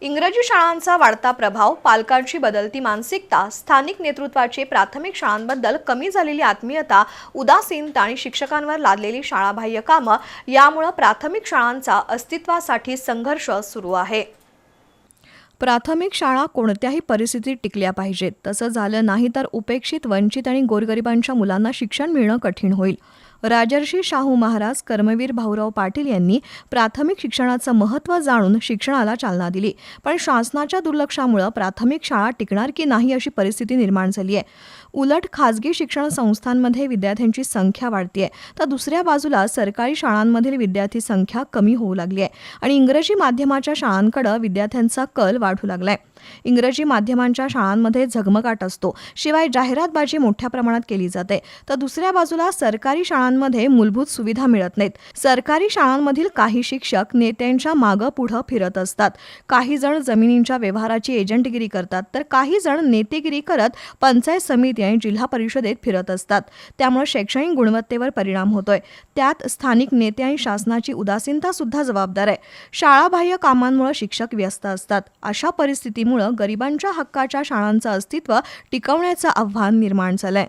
इंग्रजी शाळांचा वाढता प्रभाव पालकांची बदलती मानसिकता स्थानिक नेतृत्वाची प्राथमिक शाळांबद्दल कमी झालेली आत्मीयता उदासीनता आणि शिक्षकांवर लादलेली शाळाबाह्य कामं यामुळं प्राथमिक शाळांचा अस्तित्वासाठी संघर्ष सुरू आहे. प्राथमिक शाळा कोणत्याही परिस्थितीत टिकल्या पाहिजेत. तसं झालं नाही तर उपेक्षित वंचित आणि गोरगरिबांच्या मुलांना शिक्षण मिळणं कठीण होईल. राजर्षी शाहू महाराज कर्मवीर भाऊराव पाटील यांनी प्राथमिक शिक्षणाचं महत्त्व जाणून शिक्षणाला चालना दिली. पण शासनाच्या दुर्लक्षामुळं प्राथमिक शाळा टिकणार की नाही अशी परिस्थिती निर्माण झाली आहे. उलट खाजगी शिक्षण संस्थांमध्ये विद्यार्थ्यांची संख्या वाढतीये. तर दुसऱ्या बाजूला सरकारी शाळांमधील विद्यार्थी संख्या कमी होऊ लागली आहे. आणि इंग्रजी माध्यमाच्या शाळांकडे विद्यार्थ्यांचा कल वाढू लागलाय. इंग्रजी माध्यमांच्या शाळांमध्ये झगमगाट असतो. शिवाय जाहिरातबाजी मोठ्या प्रमाणात केली जाते. तर दुसऱ्या बाजूला सरकारी शाळा शाळांमध्ये मूलभूत सुविधा मिळत नाहीत. सरकारी शाळांमधील काही शिक्षक नेत्यांच्या मागं पुढं फिरत असतात. काही जण जमिनींच्या व्यवहाराची एजंटगिरी करतात तर काही जण नेतेगिरी करत पंचायत समिती आणि जिल्हा परिषदेत फिरत असतात. त्यामुळे शैक्षणिक गुणवत्तेवर परिणाम होतोय. त्यात स्थानिक नेते आणि शासनाची उदासीनता सुद्धा जबाबदार आहे. शाळाबाह्य कामांमुळे शिक्षक व्यस्त असतात. अशा परिस्थितीमुळे गरिबांच्या हक्काच्या शाळांचं अस्तित्व टिकवण्याचं आव्हान निर्माण झालंय.